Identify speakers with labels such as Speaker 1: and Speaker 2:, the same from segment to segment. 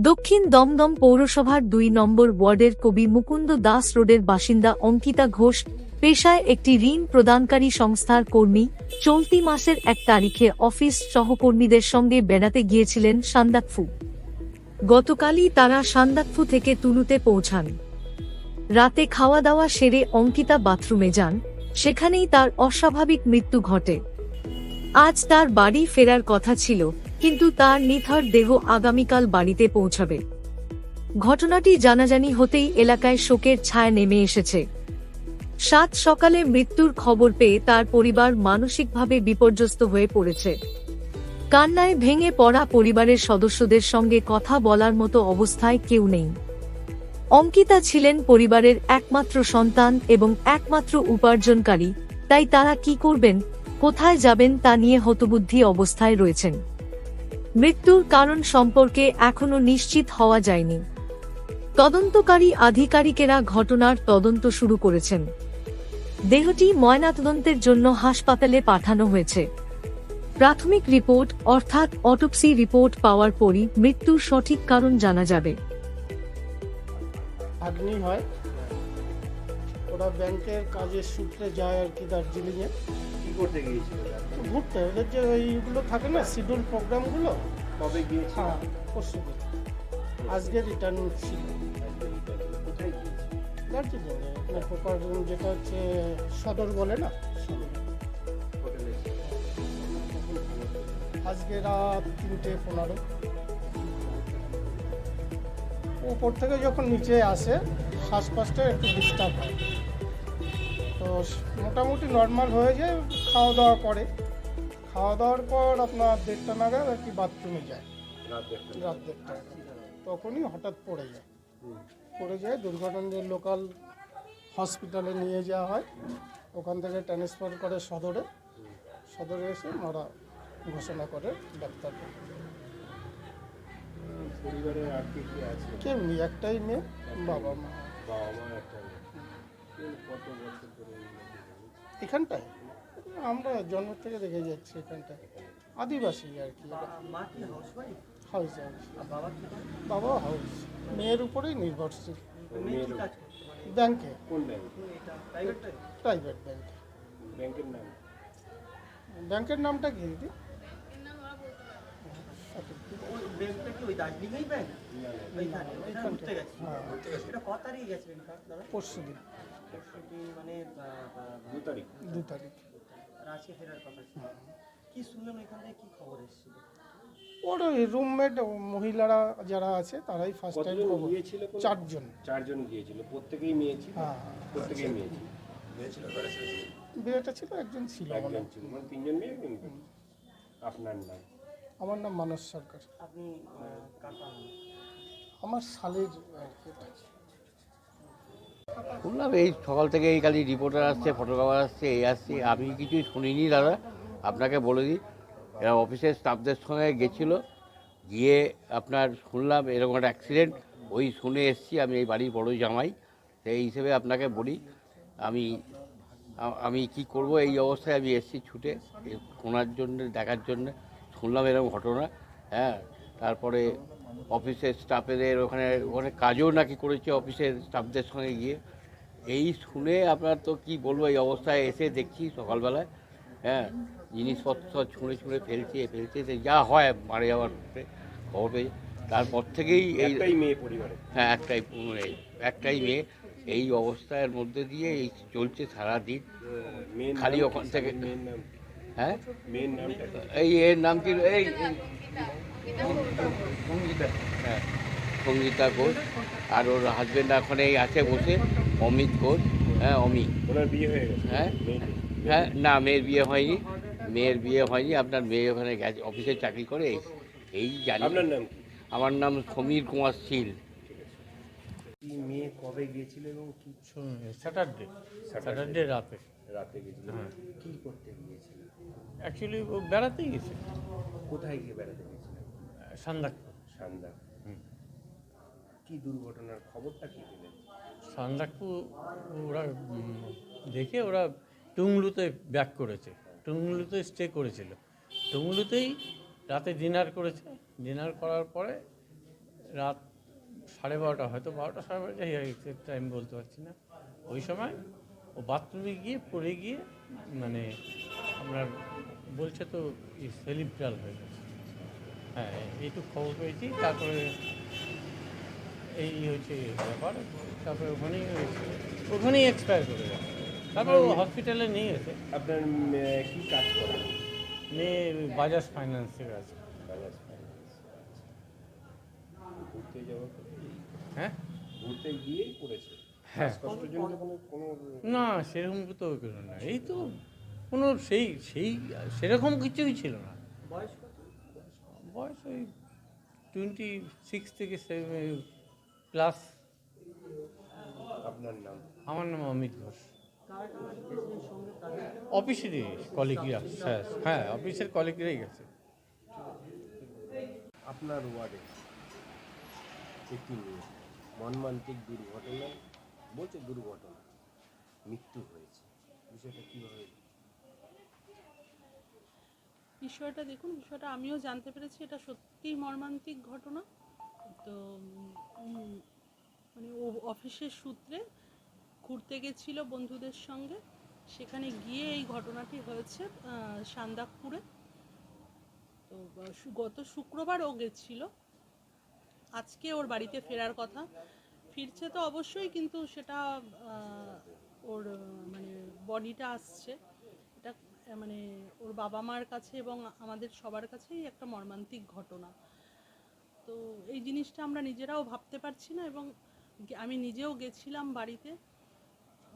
Speaker 1: দক্ষিণ দমদম পৌরসভার দুই নম্বর ওয়ার্ডের কবি মুকুন্দ দাস রোডের বাসিন্দা অঙ্কিতা ঘোষ পেশায় একটি ঋণ প্রদানকারী সংস্থার কর্মী চলতি মাসের এক তারিখে অফিস সহকর্মীদের সঙ্গে বেড়াতে গিয়েছিলেন সান্দাকফু গতকালই তারা সান্দাকফু থেকে তুলুতে পৌঁছান। রাতে খাওয়া দাওয়া সেরে অঙ্কিতা বাথরুমে যান, সেখানেই তার অস্বাভাবিক মৃত্যু ঘটে। আজ তার বাড়ি ফেরার কথা ছিল। কিন্তু তার নিথার দেহ আগামীকাল বাড়িতে পৌঁছাবে। ঘটনাটি জানাজানি হতেই এলাকায় শোকের ছায়া নেমে এসেছে। সাত সকালে মৃত্যুর খবর পেয়ে তার পরিবার মানসিকভাবে বিপর্যস্ত হয়ে পড়েছে। কান্নায় ভেঙে পড়া পরিবারের সদস্যদের সঙ্গে কথা বলার মতো অবস্থায় কেউ নেই। অঙ্কিতা ছিলেন পরিবারের একমাত্র সন্তান এবং একমাত্র উপার্জনকারী, তাই তারা কি করবেন, কোথায় যাবেন তা নিয়ে হতবুদ্ধি অবস্থায় রয়েছেন। মৃত্যুর কারণ সম্পর্কে এখনও নিশ্চিত হওয়া যায়নি। তদন্তকারী আধিকারিকেরা ঘটনার তদন্ত শুরু করেছেন। দেহটি ময়নাতদন্তের জন্য হাসপাতালে পাঠানো হয়েছে। প্রাথমিক রিপোর্ট, অর্থাৎ অটোপসি রিপোর্ট পাওয়ার পরই মৃত্যুর সঠিক কারণ জানা যাবে।
Speaker 2: আগ্নি হয়। ওরা ব্যাংকের কাজের সূত্রে যায় আর কি
Speaker 3: করতে গিয়েছিল?
Speaker 2: ঘুরতে ওদের যে ওইগুলো থাকে না শিডিউল প্রোগ্রামগুলো
Speaker 3: কবে গিয়েছিল?
Speaker 2: হ্যাঁ পরশু আজকে রিটার্ন ছিল
Speaker 3: কোথায় গিয়েছিল?
Speaker 2: দার্জিলিংয়ে প্রপার যেটা হচ্ছে সদর বলে না? আজকে রাত তিনটে পনেরো। উপর থেকে যখন নিচে আসে শ্বাসকষ্টে একটু ডিস্টার্ব হয়। তো মোটামুটি নর্মাল হয়ে যায় খাওয়া দাওয়া করে। খাওয়া দাওয়ার পর আপনার দেড়টা নাগাদ আর কি বাথরুমে যায়।
Speaker 3: রাত দেড়টা
Speaker 2: তখনই হঠাৎ পড়ে যায়। পড়ে যায় দুর্ঘটনার লোকাল হসপিটালে নিয়ে যাওয়া হয়। ওখান থেকে ট্রান্সফার করে সদরে। সদরে এসে মারা ঘোষণা করে ডাক্তার।
Speaker 3: পরিবারে আর কে কে আছে?
Speaker 2: কেমনি একটাই মেয়ে বাবা মা।
Speaker 3: বাবা মা কত বছর ধরে?
Speaker 2: এখানটায়? আমরা জন্ম থেকে দেখে যাচ্ছি এখানটায় আদিবাসী আর কি। হাউস হাউস
Speaker 4: বাবা
Speaker 2: হাউস মেয়ের উপরেই নির্ভরশীল। ব্যাংকে
Speaker 4: প্রাইভেট
Speaker 2: ব্যাংকে
Speaker 3: ব্যাংকের নাম?
Speaker 2: ব্যাংকের নামটা কি দিদি? হ্যাঁ। পরশু দিন
Speaker 4: মানে
Speaker 3: দু তারিখ।
Speaker 2: দু তারিখ।
Speaker 4: আজকে ফেরার কথা ছিল। কি শুনলেন ওইখান থেকে? কি খবর এসেছিল?
Speaker 2: ওর ওই রুমমেট মহিলারা যারা আছে তারাই ফার্স্ট টাইম খবর।
Speaker 3: গিয়েছিল
Speaker 2: চারজন।
Speaker 3: চারজন গিয়েছিল। প্রত্যেকেই মেয়ে ছিল?
Speaker 2: হ্যাঁ
Speaker 3: প্রত্যেকেই মেয়ে ছিল।
Speaker 2: বিয়েটা ছিল একজন ছিল মনে
Speaker 3: একজন ছিল মানে তিনজন মেয়ে একজন আপনার নাম?
Speaker 2: আমার নাম মানস সরকার।
Speaker 4: আপনি
Speaker 2: আমার শালির আর কি এটা।
Speaker 5: শুনলাম এই সকাল থেকে এই খালি রিপোর্টার আসছে ফটোগ্রাফার আসছে, এই আসছে। আমি কিছুই শুনিনি দাদা, আপনাকে বলে দিই। এরা অফিসের স্টাফদের সঙ্গে গেছিল, গিয়ে আপনার শুনলাম এরকম একটা অ্যাক্সিডেন্ট ওই শুনে এসছি আমি এই বাড়ির বড় জামাই, সেই হিসেবে আপনাকে বলি, আমি আমি কি করব, এই অবস্থায় আমি এসছি ছুটে শোনার জন্য, দেখার জন্য, শুনলাম এরকম ঘটনা হ্যাঁ তারপরে অফিসের স্টাফেদের ওখানে ওখানে কাজও নাকি করেছে অফিসের স্টাফদের সঙ্গে গিয়ে। এই শুনে আপনার তো কি বলব এই অবস্থায় এসে দেখছি সকালবেলায় হ্যাঁ জিনিসপত্র ছুঁড়ে ছুঁড়ে ফেলছে ফেলছে যা হয় মারা যাওয়ার পরে খবর পেয়ে। তারপর থেকেই এই
Speaker 3: মেয়ে পরিবারে।
Speaker 5: হ্যাঁ একটাই একটাই মেয়ে। এই অবস্থার মধ্যে দিয়ে এই চলছে সারাদিন। খালি ওখান থেকে- হ্যাঁ? এই এর নাম কি? এই হ্যাঁ সঙ্গীতা ঘোষ। আর ওর হাজব্যান্ড এখন এই আছে বসে অমিত ঘোষ। হ্যাঁ অমিত
Speaker 3: ওনার বিয়ে হয়ে গেছে।
Speaker 5: হ্যাঁ হ্যাঁ না মেয়ের বিয়ে হয়নি। মেয়ের বিয়ে হয়নি আপনার মেয়ে ওখানে গেছে অফিসে চাকরি করে এই জানি।
Speaker 3: আপনার নাম
Speaker 5: আমার নাম সমীর কুমার শীল।
Speaker 3: কি মেয়ে কবে গিয়েছিল এবং কি
Speaker 6: স্যাটারডে স্যাটারডে রাতে।
Speaker 3: রাতে গিয়েছিল। কি করতে গিয়েছিল?
Speaker 6: অ্যাকচুয়ালি ও বেড়াতে গেছে।
Speaker 3: কোথায় গিয়ে বেড়াতে গিয়েছিল?
Speaker 6: সান্দাকপুর
Speaker 3: সান্দা কি দুর্ঘটনার খবরটা কি পেলেন
Speaker 6: সান্দাকপুর ওরা দেখে ওরা টুংলুতে ব্যাক করেছে। টুংলুতে স্টে করেছিল। টুংলুতেই রাতে ডিনার করেছে। ডিনার করার পরে রাত সাড়ে বারোটা হয়তো বারোটা সাড়ে বারোটা টাইম বলতে পারছি না। ওই সময় ও বাথরুমে গিয়ে পড়ে গিয়ে মানে আপনার বলছে তো সেলিব্রাল হয়ে গেছে। হ্যাঁ এইটুকু খবর পেয়েছি। তারপরে এই হয়েছে ব্যাপার। তারপরে ওখানেই হয়েছে। ওখানেই এক্সপায়ার করে গেছে। তারপর হসপিটালে নিয়ে গেছে।
Speaker 3: আপনার কি কাজ করে?
Speaker 6: মেয়ে বাজাজ ফাইন্যান্সের আছে
Speaker 3: বাজাজ ফাইন্যান্স ঘুরতে যাওয়ার
Speaker 6: হ্যাঁ?
Speaker 3: ঘুরতে গিয়েই পড়েছে
Speaker 6: হ্যাঁ। না সেরকম তো না। এই তো কোনো সেই সেই সেরকম কিছুই ছিল না।
Speaker 4: বয়স কত
Speaker 6: বয়স ওই টোয়েন্টি সিক্স থেকে প্লাস
Speaker 3: আপনার নাম?
Speaker 6: আমার নাম অমিত ঘোষ। অফিসেরই কলিগরা হ্যাঁ হ্যাঁ অফিসের কলিগরাই গেছে।
Speaker 3: আপনার ওয়ার্ডে একটি মেয়ে মর্মান্তিক দুর্ঘটনা বলছে দুর্ঘটনা মৃত্যু হয়েছে। বিষয়টা কীভাবে
Speaker 7: বিষয়টা দেখুন, বিষয়টা আমিও জানতে পেরেছি, এটা সত্যিই মর্মান্তিক ঘটনা। তো মানে ও অফিসের সূত্রে ঘুরতে গেছিল বন্ধুদের সঙ্গে। সেখানে গিয়ে এই ঘটনাটি হয়েছে সান্দাকপুরে। তো গত শুক্রবার ও গেছিল। আজকে ওর বাড়িতে ফেরার কথা। ফিরছে তো অবশ্যই, কিন্তু সেটা ওর মানে বডিটা আসছে। মানে ওর বাবা মার কাছে এবং আমাদের সবার কাছেই একটা মর্মান্তিক ঘটনা। তো এই জিনিসটা আমরা নিজেরাও ভাবতে পারছি না এবং আমি নিজেও গেছিলাম বাড়িতে,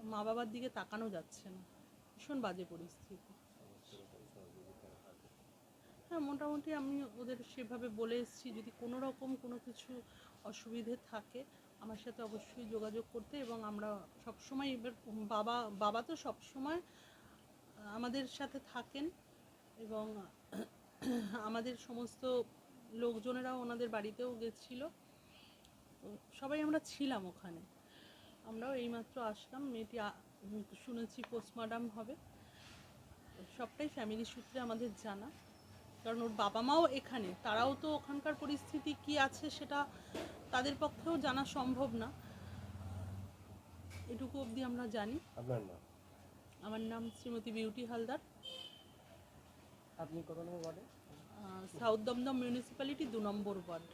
Speaker 7: মা বাবার দিকে তাকানো যাচ্ছে না। ভীষণ বাজে পরিস্থিতি। হ্যাঁ মোটামুটি আমি ওদের সেভাবে বলে এসেছি, যদি কোনো রকম কোনো কিছু অসুবিধে থাকে, আমার সাথে অবশ্যই যোগাযোগ করতে এবং আমরা সবসময় এবার বাবা বাবা তো সবসময় আমাদের সাথে থাকেন এবং আমাদের সমস্ত লোকজনেরাও ওনাদের বাড়িতেও গেছিল। সবাই আমরা ছিলাম ওখানে। আমরাও এইমাত্র আসলাম, মেয়েটি শুনেছি পোস্টমর্টম হবে। সবটাই ফ্যামিলি সূত্রে আমাদের জানা। কারণ ওর বাবা মাও এখানে, তারাও তো ওখানকার পরিস্থিতি কি আছে সেটা তাদের পক্ষেও জানা সম্ভব না। এটুকু অবধি আমরা জানি।
Speaker 3: আপনার
Speaker 7: আমার নাম শ্রীমতী বিউটি হালদার।
Speaker 4: আপনি কত নম্বর ওয়ার্ডে?
Speaker 7: সাউথ দমদম মিউনিসিপ্যালিটি দু নম্বর ওয়ার্ড।